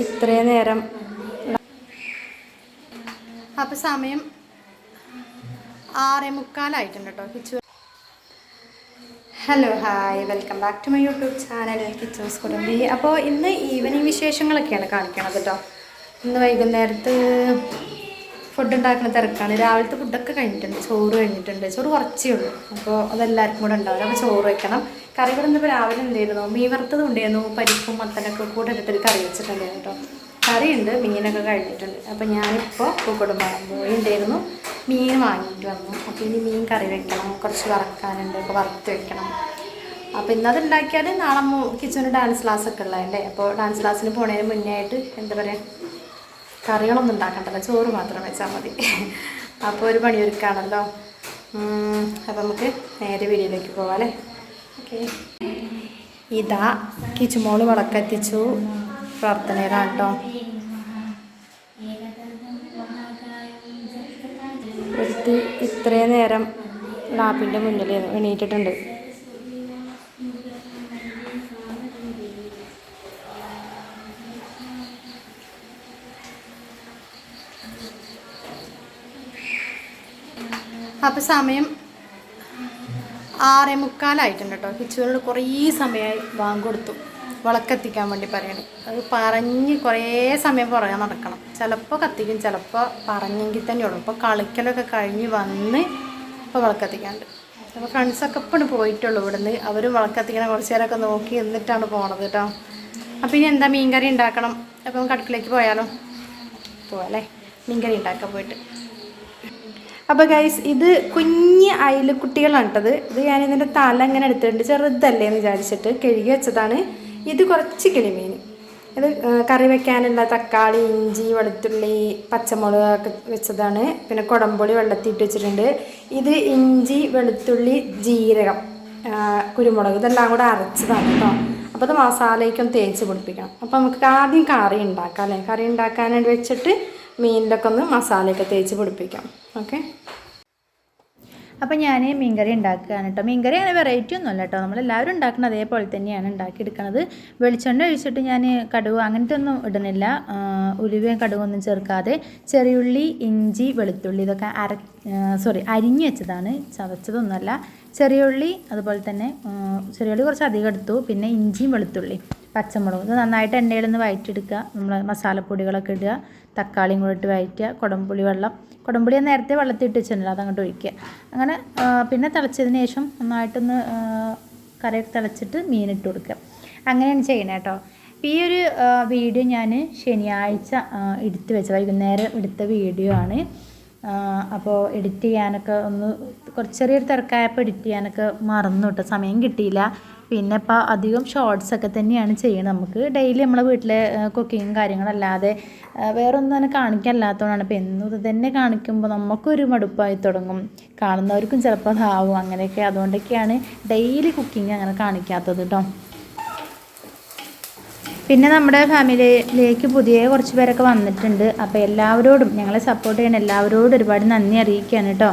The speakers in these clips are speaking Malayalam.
ഇത്രയും നേരം അപ്പോൾ സമയം ആറേ മുക്കാലായിട്ടുണ്ട് കേട്ടോ. Kichu hello hi welcome back to my YouTube channel kitchens കുടുംബി അപ്പോൾ ഇന്ന് ഈവനിങ് വിശേഷങ്ങളൊക്കെയാണ് കാണിക്കണത് കേട്ടോ. ഇന്ന് വൈകുന്നേരത്ത് ഫുഡ് ഉണ്ടാക്കുന്ന തിരക്കാണ്. രാവിലത്തെ ഫുഡൊക്കെ കഴിഞ്ഞിട്ടുണ്ട്. ചോറ് കഴിഞ്ഞിട്ടുണ്ട്. ചോറ് കുറച്ചേ ഉള്ളൂ. അപ്പോൾ അതെല്ലാവർക്കും കൂടെ ഉണ്ടാവില്ല. അപ്പോൾ ചോറ് വെക്കണം. കറികൾ ഇന്നിപ്പോൾ രാവിലെ എന്തായിരുന്നു മീൻ വറുത്തത് ഉണ്ടായിരുന്നു പരിപ്പും മത്തനൊക്കെ കൂടെ ഇട്ടിട്ട് കറി വെച്ചിട്ടുണ്ടായിരുന്നു കേട്ടോ. കറിയുണ്ട്. മീനൊക്കെ കഴിഞ്ഞിട്ടുണ്ട്. അപ്പോൾ ഞാനിപ്പോൾ പൂക്കുടുംബം പോയി ഉണ്ടായിരുന്നു. മീൻ വാങ്ങിയിട്ട് വന്നു. അപ്പോൾ ഇനി മീൻ കറി വെക്കണം. കുറച്ച് വറക്കാനുണ്ട്. അപ്പോൾ വറുത്ത് വെക്കണം. അപ്പോൾ ഇന്നത് ഉണ്ടാക്കിയാൽ നാളെ കിച്ചണിൽ ഡാൻസ് ക്ലാസ് ഒക്കെ ഉള്ളതല്ലേ? അപ്പോൾ ഡാൻസ് ക്ലാസ്സിന് പോണതിന് മുന്നേ ആയിട്ട് എന്താ പറയുക കറികളൊന്നും ഉണ്ടാക്കണ്ടല്ലോ. ചോറ് മാത്രം വെച്ചാൽ മതി. അപ്പോൾ ഒരു പണിയൊരുക്കാണല്ലോ. അപ്പോൾ നമുക്ക് നേരെ വീടിയിലേക്ക് പോവാം ഓക്കെ. ഇതാ കിച്ചുമോൾ വിളക്കെത്തിച്ചു. പ്രാർത്ഥനയിലാണ് കേട്ടോ ഇത്രയും നേരം ലാപ്പിന്റെ മുന്നിൽ എണീറ്റിട്ടുണ്ട്. അപ്പോൾ സമയം ആറേ മുക്കാലായിട്ടുണ്ട് കേട്ടോ. കിച്ചുവിനോട് കുറേ സമയമായി ബാങ്ക് കൊടുത്തു വിളക്കെത്തിക്കാൻ വേണ്ടി പറയണേ. അത് പറഞ്ഞ് കുറേ സമയം പുറകെ നടക്കണം. ചിലപ്പോൾ കത്തിക്കും ചിലപ്പോൾ പറഞ്ഞെങ്കിൽ തന്നെ ഉള്ളൂ. ഇപ്പോൾ കളിക്കലൊക്കെ കഴിഞ്ഞ് വന്ന് ഇപ്പോൾ വിളക്കെത്തിക്കാണ്ട് അപ്പോൾ ഫ്രണ്ട്സൊക്കെ ഇപ്പോഴും പോയിട്ടുള്ളൂ ഇവിടുന്ന്. അവർ വിളക്കെത്തിക്കണ കുറച്ച് നേരമൊക്കെ നോക്കി എന്നിട്ടാണ് പോണത് കേട്ടോ അപ്പോൾ ഇനി എന്താ മീൻകറി ഉണ്ടാക്കണം? അപ്പം കടുക്കിലേക്ക് പോയാലോ? പോവാം മീൻകറി ഉണ്ടാക്കാൻ പോയിട്ട്. അപ്പോൾ ഗൈസ് ഇത് കുഞ്ഞ് അയിലക്കുട്ടികളാണ് കേട്ടത്. ഇത് ഞാൻ ഇതിന്റെ തല ഇങ്ങനെ എടുത്തിട്ടുണ്ട്. ചെറുതല്ലേ എന്ന് വിചാരിച്ചിട്ട് കഴുകി വെച്ചതാണ്. ഇത് കുറച്ച് കിളിമീൻ. ഇത് കറി വെക്കാനുള്ള തക്കാളി ഇഞ്ചി വെളുത്തുള്ളി പച്ചമുളക് ഒക്കെ വെച്ചതാണ്. പിന്നെ കുടംപൊളി വെള്ളത്തിയിട്ട് വെച്ചിട്ടുണ്ട്. ഇത് ഇഞ്ചി വെളുത്തുള്ളി ജീരകം കുരുമുളക് ഇതെല്ലാം കൂടെ അരച്ചതാണ് കേട്ടോ. അപ്പോൾ അത് മസാലയ്ക്കൊന്ന് തേച്ച് പിടിപ്പിക്കണം. അപ്പോൾ നമുക്ക് ആദ്യം കറി ഉണ്ടാക്കാം അല്ലേ? കറി ഉണ്ടാക്കാനായിട്ട് വെച്ചിട്ട് മീനിലൊക്കെ ഒന്ന് മസാലയൊക്കെ തേച്ച് പിടിപ്പിക്കാം. ഓക്കെ? അപ്പോൾ ഞാൻ മീൻകറി ഉണ്ടാക്കുകയാണ് കേട്ടോ മീൻകറി അങ്ങനെ വെറൈറ്റി ഒന്നുമല്ല കേട്ടോ നമ്മളെല്ലാവരും ഉണ്ടാക്കുന്നത് അതേപോലെ തന്നെയാണ് ഉണ്ടാക്കിയെടുക്കുന്നത് വെളിച്ചെണ്ണ ഒഴിച്ചിട്ട് ഞാൻ കടുവ് അങ്ങനത്തെ ഒന്നും ഇടുന്നില്ല ഉലുവയും കടുവൊന്നും ചേർക്കാതെ ചെറിയുള്ളി ഇഞ്ചി വെളുത്തുള്ളി ഇതൊക്കെ അര സോറി അരിഞ്ഞു വെച്ചതാണ്. ചതച്ചതൊന്നുമല്ല. ചെറിയുള്ളി അതുപോലെ തന്നെ ചെറിയുള്ളി കുറച്ച് അധികം എടുത്തു. പിന്നെ ഇഞ്ചിയും വെളുത്തുള്ളി പച്ചമുളക്. ഇത് നന്നായിട്ട് എണ്ണയിൽ നിന്ന് വഴറ്റിയെടുക്കുക നമ്മൾ മസാലപ്പൊടികളൊക്കെ ഇടുക. തക്കാളിയും കൂടെ ഇട്ട് വഴറ്റുക കുടംപുളി വെള്ളം. കുടംപുളി നേരത്തെ വെള്ളത്തിൽ ഇട്ട് വെച്ചിട്ടുണ്ടല്ലോ അതങ്ങോട്ട് ഒഴിക്കുക. അങ്ങനെ പിന്നെ തിളച്ചതിന് ശേഷം നന്നായിട്ടൊന്ന് കറിയൊക്കെ തിളച്ചിട്ട് മീനിട്ട് കൊടുക്കുക. അങ്ങനെയാണ് ചെയ്യണേ കേട്ടോ. ഈ ഒരു വീഡിയോ ഞാൻ ശനിയാഴ്ച എടുത്ത് വെച്ച വൈകുന്നേരം എടുത്ത വീഡിയോ ആണ്. അപ്പോൾ എഡിറ്റ് ചെയ്യാനൊക്കെ ഒന്ന് കുറച്ച് ചെറിയൊരു തിരക്കായപ്പോൾ എഡിറ്റ് ചെയ്യാനൊക്കെ മറന്നു കേട്ടോ സമയം കിട്ടിയില്ല. പിന്നെ ഇപ്പോൾ അധികം ഷോർട്സ് ഒക്കെ തന്നെയാണ് ചെയ്യുന്നത് നമുക്ക് ഡെയിലി നമ്മളെ വീട്ടിലെ കുക്കിങ്ങും കാര്യങ്ങളല്ലാതെ വേറൊന്നും തന്നെ കാണിക്കാനില്ലാത്തതുകൊണ്ടാണ് ഇപ്പോൾ എന്നും ഇത് തന്നെ കാണിക്കുമ്പോൾ നമുക്കൊരു മടുപ്പായി തുടങ്ങും. കാണുന്നവർക്കും ചിലപ്പോൾ അതാവും. അങ്ങനെയൊക്കെ അതുകൊണ്ടൊക്കെയാണ് ഡെയിലി കുക്കിംഗ് അങ്ങനെ കാണിക്കാത്തത് കേട്ടോ പിന്നെ നമ്മുടെ ഫാമിലിയിലേക്ക് പുതിയ കുറച്ച് പേരൊക്കെ വന്നിട്ടുണ്ട്. അപ്പോൾ എല്ലാവരോടും ഞങ്ങളെ സപ്പോർട്ട് ചെയ്യുന്ന എല്ലാവരോടും ഒരുപാട് നന്ദി അറിയിക്കുകയാണ് കേട്ടോ.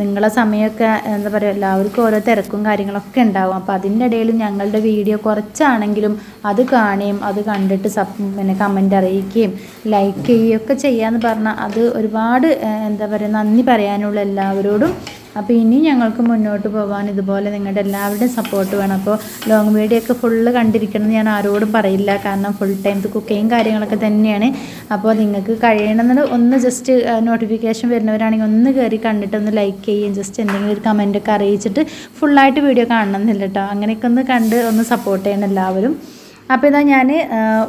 നിങ്ങളെ സമയമൊക്കെ എന്താ പറയുക എല്ലാവർക്കും ഓരോ തിരക്കും കാര്യങ്ങളൊക്കെ ഉണ്ടാവും. അപ്പോൾ അതിന്റെ ഇടയിൽ ഞങ്ങളുടെ വീഡിയോ കുറച്ചാണെങ്കിലും അത് കാണുകയും അത് കണ്ടിട്ട് സപ് പിന്നെ കമന്റ് അറിയിക്കുകയും ലൈക്ക് ചെയ്യുകയൊക്കെ ചെയ്യാമെന്ന് പറഞ്ഞാൽ അത് ഒരുപാട് എന്താ പറയുക നന്ദി പറയാനുള്ള എല്ലാവരോടും അപ്പോൾ ഇനി ഞങ്ങൾക്ക് മുന്നോട്ട് പോകാൻ ഇതുപോലെ നിങ്ങളുടെ എല്ലാവരുടെയും സപ്പോർട്ട് വേണം. അപ്പോൾ ലോങ് വീഡിയോ ഒക്കെ ഫുള്ള് കണ്ടിരിക്കണം ഞാൻ ആരോടും പറയില്ല. കാരണം ഫുൾ ടൈം കുക്കിങ്ങും കാര്യങ്ങളൊക്കെ തന്നെയാണ്. അപ്പോൾ നിങ്ങൾക്ക് കഴിയണമെന്ന് ഒന്ന് ജസ്റ്റ് നോട്ടിഫിക്കേഷൻ വരുന്നവരാണെങ്കിൽ ഒന്ന് കയറി കണ്ടിട്ട് ഒന്ന് ലൈക്ക് ചെയ്യുകയും ജസ്റ്റ് എന്തെങ്കിലും ഒരു കമന്റൊക്കെ അറിയിച്ചിട്ട് ഫുള്ളായിട്ട് വീഡിയോ കാണണമെന്നില്ല കേട്ടോ അങ്ങനെയൊക്കെ ഒന്ന് കണ്ട് ഒന്ന് സപ്പോർട്ട് ചെയ്യണം എല്ലാവരും. അപ്പോൾ ഇതാ ഞാൻ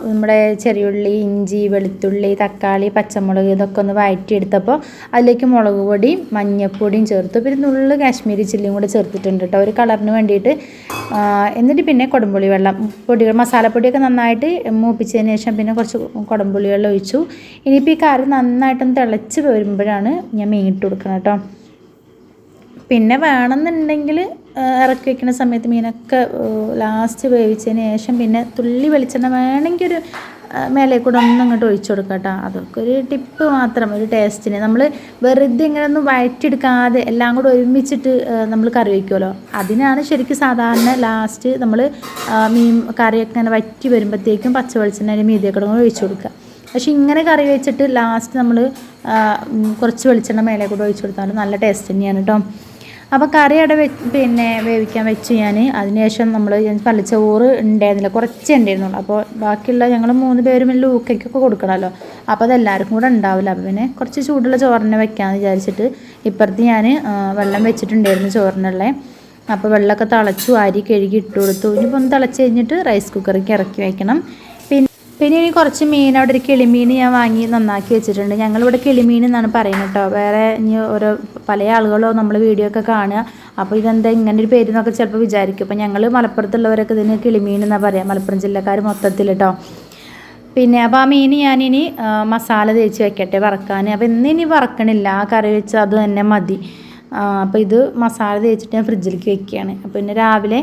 നമ്മുടെ ചെറിയുള്ളി ഇഞ്ചി വെളുത്തുള്ളി തക്കാളി പച്ചമുളക് ഇതൊക്കെ ഒന്ന് വഴറ്റിയെടുത്തപ്പോൾ അതിലേക്ക് മുളക് പൊടിയും മഞ്ഞൾപ്പൊടിയും ചേർത്തു. പിന്നെ നുള്ളു കാശ്മീരി ചില്ലിയും കൂടെ ചേർത്തിട്ടുണ്ട് കേട്ടോ ഒരു കളറിന് വേണ്ടിയിട്ട്. എന്നിട്ട് പിന്നെ കുടംപുളി വെള്ളം. പൊടികൾ മസാലപ്പൊടിയൊക്കെ നന്നായിട്ട് മൂപ്പിച്ചതിന് ശേഷം പിന്നെ കുറച്ച് കുടംപുളി വെള്ളം ഒഴിച്ചു. ഇനിയിപ്പോൾ ഈ കറി നന്നായിട്ടൊന്ന് തിളച്ച് വരുമ്പോഴാണ് ഞാൻ മീൻ ഇട്ട് കൊടുക്കണം കേട്ടോ പിന്നെ വേണമെന്നുണ്ടെങ്കിൽ ഇറക്കി വയ്ക്കുന്ന സമയത്ത് മീനൊക്കെ ലാസ്റ്റ് വേവിച്ചതിന് ശേഷം പിന്നെ തുള്ളി വെളിച്ചെണ്ണ വേണമെങ്കിൽ ഒരു മേലെ കൂടെ ഒന്നും അങ്ങോട്ട് ഒഴിച്ചു കൊടുക്കുക കേട്ടോ. അതൊക്കെ ഒരു ടിപ്പ് മാത്രം ഒരു ടേസ്റ്റിന് നമ്മൾ വെറുതെ ഇങ്ങനെ ഒന്നും വഴറ്റിയെടുക്കാതെ എല്ലാം കൂടെ ഒരുമിച്ചിട്ട് നമ്മൾ കറി വയ്ക്കുമല്ലോ അതിനാണ് ശരിക്കും സാധാരണ ലാസ്റ്റ് നമ്മൾ മീൻ കറിയൊക്കെ ഇങ്ങനെ വറ്റി വരുമ്പോഴത്തേക്കും പച്ച വെളിച്ചെണ്ണ മീതിയൊക്കെ കൂടെ ഒഴിച്ചു കൊടുക്കുക. പക്ഷേ ഇങ്ങനെ കറി വെച്ചിട്ട് ലാസ്റ്റ് നമ്മൾ കുറച്ച് വെളിച്ചെണ്ണ മേലെ കൂടെ ഒഴിച്ചു കൊടുത്താലും നല്ല ടേസ്റ്റ് തന്നെയാണ് കേട്ടോ. അപ്പോൾ കറി അവിടെ വെ പിന്നെ വേവിക്കാൻ വെച്ച് ഞാൻ അതിനുശേഷം നമ്മൾ ഞാൻ ചോറ് ഉണ്ടായിരുന്നില്ല. കുറച്ചേ ഉണ്ടായിരുന്നുള്ളൂ. അപ്പോൾ ബാക്കിയുള്ള ഞങ്ങൾ മൂന്ന് പേരും ലൂക്കയ്ക്കൊക്കെ കൊടുക്കണമല്ലോ അപ്പോൾ അതെല്ലാവർക്കും കൂടെ ഉണ്ടാവില്ല. അപ്പോൾ പിന്നെ കുറച്ച് ചൂടുള്ള ചോറിനെ വെക്കാമെന്ന് വിചാരിച്ചിട്ട് ഇപ്പുറത്ത് ഞാൻ വെള്ളം വെച്ചിട്ടുണ്ടായിരുന്നു ചോറിനുള്ള. അപ്പോൾ വെള്ളമൊക്കെ തിളച്ചു അരി കഴുകി ഇട്ട് കൊടുത്തു. ഇനിയിപ്പോൾ ഒന്ന് തിളച്ച് കഴിഞ്ഞിട്ട് റൈസ് കുക്കറിലേക്ക് ഇറക്കി വയ്ക്കണം പിന്നെ ഇനി കുറച്ച് മീൻ അവിടെ ഒരു കിളിമീൻ ഞാൻ വാങ്ങി നന്നാക്കി വെച്ചിട്ടുണ്ട്. ഞങ്ങളിവിടെ കിളിമീൻ എന്നാണ് പറയുന്നത് കേട്ടോ. വേറെ ഇനി ഓരോ പല ആളുകളോ നമ്മൾ വീഡിയോ ഒക്കെ കാണുക. അപ്പോൾ ഇതെന്താ ഇങ്ങനെ ഒരു പേര് എന്നൊക്കെ ചിലപ്പോൾ വിചാരിക്കും. അപ്പോൾ ഞങ്ങൾ മലപ്പുറത്തുള്ളവരൊക്കെ ഇതിന് കിളിമീൻ എന്നാണ് പറയുക മലപ്പുറം ജില്ലക്കാർ മൊത്തത്തിൽ കേട്ടോ. പിന്നെ അപ്പോൾ ആ മീൻ ഞാനിനി മസാല തേച്ച് വെക്കട്ടെ വറക്കാൻ. അപ്പോൾ ഇനി വറക്കണില്ല. ആ കറി വെച്ച് അത് തന്നെ മതി. അപ്പോൾ ഇത് മസാല തേച്ചിട്ട് ഞാൻ ഫ്രിഡ്ജിലേക്ക് വെക്കുകയാണ്. അപ്പോൾ പിന്നെ രാവിലെ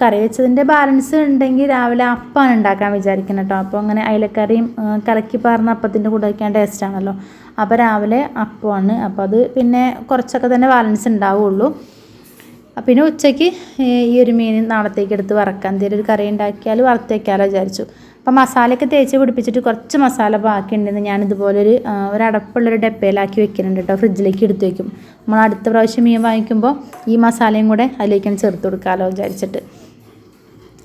കറി വെച്ചതിന്റെ ബാലൻസ് ഉണ്ടെങ്കിൽ രാവിലെ അപ്പമാണ് ഉണ്ടാക്കാൻ വിചാരിക്കുന്നത് കേട്ടോ അപ്പോൾ അങ്ങനെ അയിലക്കറിയും കലക്കി പാർന്ന അപ്പത്തിന്റെ കൂടെ വയ്ക്കാൻ ടേസ്റ്റാണല്ലോ അപ്പോൾ രാവിലെ അപ്പമാണ് അപ്പോൾ അത് പിന്നെ കുറച്ചൊക്കെ തന്നെ ബാലൻസ് ഉണ്ടാവുള്ളൂ പിന്നെ ഉച്ചയ്ക്ക് ഈ ഒരു മീൻ നാളത്തേക്ക് എടുത്ത് വറക്കാൻ എന്തെങ്കിലും ഒരു കറി ഉണ്ടാക്കിയാൽ വറുത്ത് വെക്കാമല്ലോ വിചാരിച്ചു. അപ്പം മസാലയൊക്കെ തേച്ച് പിടിപ്പിച്ചിട്ട് കുറച്ച് മസാല ബാക്കിയുണ്ടെന്ന് ഞാൻ ഇതുപോലെ ഒരു ഒരു അടപ്പുള്ളൊരു ഡപ്പയിലാക്കി വെക്കുന്നുണ്ട് കേട്ടോ. ഫ്രിഡ്ജിലേക്ക് എടുത്ത് വെക്കും. നമ്മൾ അടുത്ത പ്രാവശ്യം മീൻ വാങ്ങിക്കുമ്പോൾ ഈ മസാലയും കൂടെ അതിലേക്ക് ചേർത്ത് കൊടുക്കാമല്ലോ വിചാരിച്ചിട്ട്.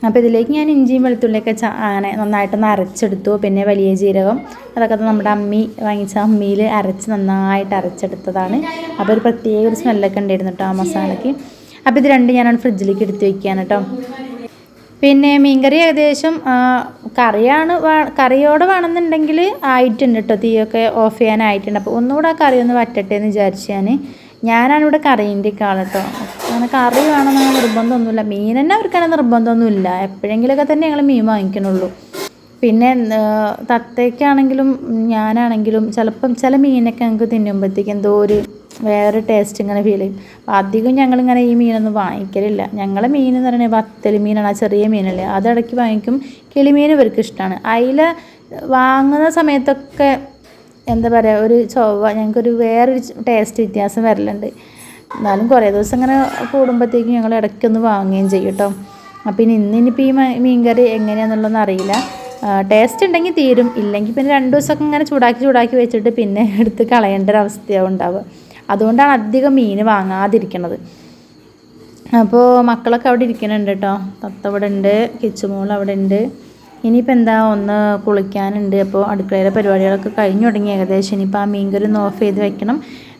അപ്പോൾ ഇതിലേക്ക് ഞാൻ ഇഞ്ചിയും വെളുത്തുള്ളിയൊക്കെ അങ്ങനെ നന്നായിട്ടൊന്ന് അരച്ചെടുത്തു. പിന്നെ വലിയ ജീരകം അതൊക്കെ നമ്മുടെ അമ്മി വാങ്ങിച്ച അമ്മിയിൽ അരച്ച് നന്നായിട്ട് അരച്ചെടുത്തതാണ്. അപ്പോൾ ഒരു പ്രത്യേക ഒരു സ്മെല്ലൊക്കെ ഉണ്ടായിരുന്നു കേട്ടോ ആ മസാലയ്ക്ക് അപ്പോൾ ഇത് രണ്ടും ഞാനാണ് ഫ്രിഡ്ജിലേക്ക് എടുത്ത് വയ്ക്കുകയാണ് കേട്ടോ പിന്നെ മീൻകറി ഏകദേശം കറിയാണ് കറിയോടെ വേണമെന്നുണ്ടെങ്കിൽ ആയിട്ടുണ്ട് കേട്ടോ തീയൊക്കെ ഓഫ് ചെയ്യാനായിട്ടുണ്ട്. അപ്പോൾ ഒന്നുകൂടെ ആ കറി ഒന്ന് വറ്റട്ടെ എന്ന് വിചാരിച്ച് ഞാൻ ഞാനാണ് ഇവിടെ കറീന്റെ ആൾ കേട്ടോ അങ്ങനെ കറി വേണമെന്ന് നിർബന്ധമൊന്നുമില്ല. മീൻ തന്നെ അവർക്കങ്ങനെ നിർബന്ധമൊന്നുമില്ല. എപ്പോഴെങ്കിലുമൊക്കെ തന്നെ ഞങ്ങൾ മീൻ വാങ്ങിക്കണുള്ളൂ. പിന്നെ തത്തയ്ക്കാണെങ്കിലും ഞാനാണെങ്കിലും ചിലപ്പം ചില മീനൊക്കെ ഞങ്ങൾക്ക് തിന്നുമ്പോഴത്തേക്ക് എന്തോ ഒരു വേറെ ടേസ്റ്റ് ഇങ്ങനെ ഫീൽ ചെയ്യും. അപ്പോൾ അധികം ഞങ്ങളിങ്ങനെ ഈ മീനൊന്നും വാങ്ങിക്കലില്ല. ഞങ്ങളെ മീൻ എന്ന് പറയുന്നത് വത്തൽ മീനാണ് ആ ചെറിയ മീനല്ലേ. അതിടയ്ക്ക് വാങ്ങിക്കും. കിളിമീൻ ഇവർക്ക് ഇഷ്ടമാണ് അതിൽ വാങ്ങുന്ന സമയത്തൊക്കെ എന്താ പറയുക ഒരു ചൊവ്വ ഞങ്ങൾക്കൊരു വേറൊരു ടേസ്റ്റ് വ്യത്യാസം വരലുണ്ട്. എന്നാലും കുറേ ദിവസം ഇങ്ങനെ കൂടുമ്പോഴത്തേക്കും ഞങ്ങൾ ഇടയ്ക്കൊന്ന് വാങ്ങുകയും ചെയ്യും കേട്ടോ. അപ്പം ഇനി ഇന്നിനിപ്പോൾ ഈ മീൻ മീൻകറി എങ്ങനെയാണെന്നുള്ളതെന്ന് അറിയില്ല. ടേസ്റ്റ് ഉണ്ടെങ്കിൽ തീരും. ഇല്ലെങ്കിൽ പിന്നെ രണ്ട് ദിവസമൊക്കെ ഇങ്ങനെ ചൂടാക്കി ചൂടാക്കി വെച്ചിട്ട് പിന്നെ എടുത്ത് കളയേണ്ട ഒരു അവസ്ഥയാവും ഉണ്ടാവുക. അതുകൊണ്ടാണ് അധികം മീൻ വാങ്ങാതിരിക്കണത്. അപ്പോൾ മക്കളൊക്കെ അവിടെ ഇരിക്കുന്നുണ്ട് കേട്ടോ തത്ത അവിടെ ഉണ്ട് കിച്ചുമോൾ അവിടെ ഉണ്ട്. ഇനിയിപ്പോൾ എന്താ ഒന്ന് കുളിക്കാനുണ്ട്. അപ്പോൾ അടുക്കളയിലെ പരിപാടികളൊക്കെ കഴിഞ്ഞു തുടങ്ങി. ഏകദേശം ഇനിയിപ്പോൾ ആ മീൻകറി ഒന്ന് ഓഫ് ചെയ്ത് വെക്കണം.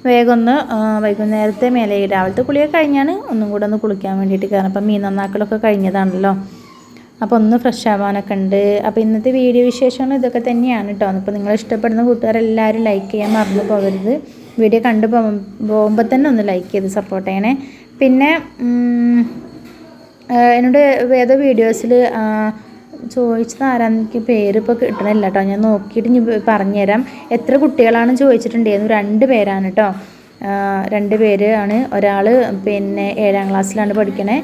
വേഗം ഒന്ന് വൈകുന്നേരത്തെ മേലെ രാവിലത്തെ കുളിയൊക്കെ കഴിഞ്ഞാണ് ഒന്നും കൂടെ ഒന്ന് കുളിക്കാൻ വേണ്ടിയിട്ട് കാരണം അപ്പം മീൻ നന്നാക്കലൊക്കെ കഴിഞ്ഞതാണല്ലോ. അപ്പോൾ ഒന്ന് ഫ്രഷ് ആവാനൊക്കെ ഉണ്ട്. അപ്പോൾ ഇന്നത്തെ വീഡിയോ വിശേഷങ്ങൾ ഇതൊക്കെ തന്നെയാണ് കേട്ടോ അപ്പോൾ നിങ്ങൾ ഇഷ്ടപ്പെടുന്ന കൂട്ടുകാരെല്ലാവരും ലൈക്ക് ചെയ്യാൻ മറന്നു പോകരുത്. വീഡിയോ കണ്ടു പോകുമ്പോൾ തന്നെ ഒന്ന് ലൈക്ക് ചെയ്ത് സപ്പോർട്ട് ചെയ്യണേ. പിന്നെ എന്നോട് ഏതോ വീഡിയോസിൽ ചോദിച്ചത് ആരാന്ന് എനിക്ക് പേരിപ്പോൾ കിട്ടണില്ല കേട്ടോ ഞാൻ നോക്കിയിട്ട് ഇനി പറഞ്ഞുതരാം എത്ര കുട്ടികളാണ് ചോദിച്ചിട്ടുണ്ടായിരുന്നു രണ്ട് പേരാണ് കേട്ടോ രണ്ട് പേര് ആണ്. ഒരാൾ പിന്നെ ഏഴാം ക്ലാസ്സിലാണ് പഠിക്കണേ.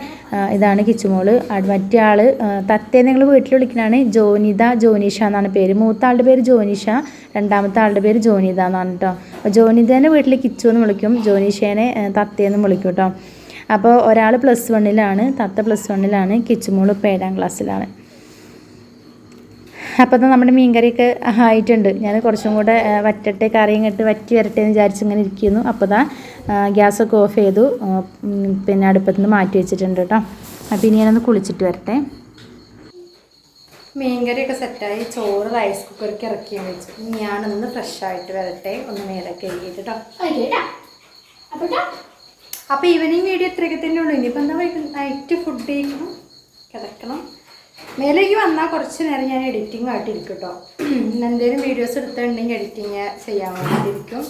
ഇതാണ് കിച്ചുമോൾ. മറ്റേ ആൾ തത്തേ നിങ്ങൾ വീട്ടിൽ വിളിക്കണതാണ്. ജോനിത ജോനിഷ എന്നാണ് പേര്. മൂത്ത ആളുടെ പേര് ജോനിഷ രണ്ടാമത്തെ ആളുടെ പേര് ജോനിത എന്നാണ് കേട്ടോ ജോനിതേനെ വീട്ടിൽ കിച്ചു എന്ന് വിളിക്കും. ജോനിഷേനെ തത്തേ തത്തേന്ന് വിളിക്കും കേട്ടോ അപ്പോൾ ഒരാൾ പ്ലസ് വണ്ണിലാണ് തത്ത പ്ലസ് വണ്ണിലാണ് കിച്ചുമോൾ ഇപ്പോൾ ഏഴാം ക്ലാസ്സിലാണ്. അപ്പോൾ തന്നെ നമ്മുടെ മീൻകറിയൊക്കെ ആയിട്ടുണ്ട്. ഞാൻ കുറച്ചും കൂടെ വറ്റട്ടെ കറിയും കെട്ട് വറ്റി വരട്ടെ എന്ന് വിചാരിച്ച് ഇങ്ങനെ ഇരിക്കുന്നു. അപ്പോൾ ദാ ഗ്യാസൊക്കെ ഓഫ് ചെയ്തു. പിന്നെ അടുപ്പത്ത് നിന്ന് മാറ്റി വെച്ചിട്ടുണ്ട് കേട്ടോ. അപ്പോൾ ഇനി ഞാനൊന്ന് കുളിച്ചിട്ട് വരട്ടെ. മീൻകറിയൊക്കെ സെറ്റായി. ചോറ് റൈസ് കുക്കറിലേക്ക് ഇറക്കി വെച്ചു ഞാനൊന്ന് ഫ്രഷ് ആയിട്ട് വരട്ടെ. ഒന്ന് മേലെ കഴുകിയിട്ട് കേട്ടോ അപ്പോൾ ഈവനിങ് വീഡിയോ ഇത്രയൊക്കെ തന്നെ ഉള്ളൂ ഇനിയിപ്പോൾ എന്താ നൈറ്റ് ഫുഡ് കഴിക്കണം? കിടക്കണം. മേലേക്ക് വന്നാൽ കുറച്ച് നേരം ഞാൻ എഡിറ്റിംഗ് ആയിട്ടിരിക്കും കേട്ടോ എന്തെങ്കിലും വീഡിയോസ് എടുത്തിട്ടുണ്ടെങ്കിൽ എഡിറ്റിങ് ചെയ്യാൻ വേണ്ടിയിരിക്കും.